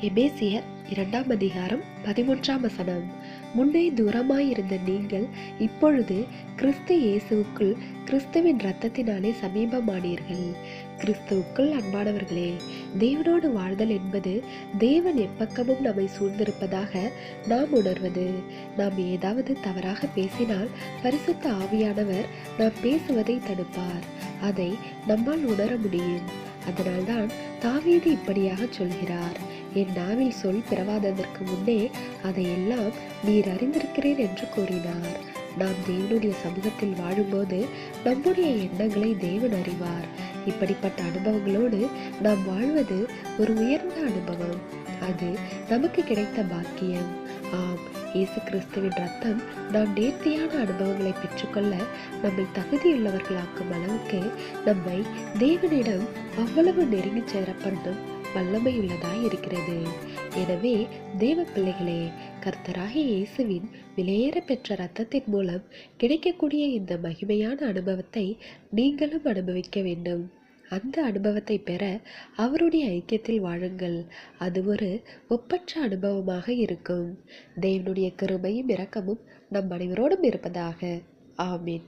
எபேசியர் இரண்டாம் அதிகாரம் பதிமூன்றாம் வசனம். முன்னே தூரமாயிருந்த நீங்கள் இப்பொழுது கிறிஸ்து இயேசுவுக்குள் கிறிஸ்துவின் இரத்தத்தினாலே சமீபமானீர்கள். கிறிஸ்துவுக்குள் அன்பானவர்களே தேவனோடு வாழ்தல் என்பது தேவன் எப்பக்கமும் நம்மை சூழ்ந்திருப்பதாக நாம் உணர்வது. நாம் ஏதாவது தவறாக பேசினால் பரிசுத்த ஆவியானவர் நாம் பேசுவதை தடுப்பார். அதை நம்மால் உணர முடியும். அதனால்தான் தாவீது இப்படியாக சொல்கிறார். என் நாவில் சொல் பிறவாததற்கு முன்னே அதையெல்லாம் நீர் அறிந்திருக்கிறேன் என்று கூறினார். நாம் தேவனுடைய சமூகத்தில் வாழும்போது நம்முடைய எண்ணங்களை தேவன் அறிவார். இப்படிப்பட்ட அனுபவங்களோடு நாம் வாழ்வது ஒரு உயர்ந்த அனுபவம். அது நமக்கு கிடைத்த பாக்கியம். ஆம் இயேசு கிறிஸ்துவின் ரத்தம் நாம் நேர்த்தியான அனுபவங்களை பெற்றுக்கொள்ள நம்மை தகுதியுள்ளவர்களாக்கும் அளவுக்கு நம்மை தேவனிடம் அவ்வளவு நெருங்கி சேரப்படும் வல்லமையுள்ளதாய் இருக்கிறது. எனவே தேவ பிள்ளைகளே கர்த்தராகி இயேசுவின் விலையேற பெற்ற இரத்தத்தின் மூலம் கிடைக்கக்கூடிய இந்த மகிமையான அனுபவத்தை நீங்களும் அனுபவிக்க வேண்டும். அந்த அனுபவத்தை பெற அவருடைய ஐக்கியத்தில் வாழுங்கள். அது ஒரு ஒப்பற்ற அனுபவமாக இருக்கும். தேவனுடைய கிருபையும் இரக்கமும் நம் அனைவரோடும் இருப்பதாக. ஆமீன்.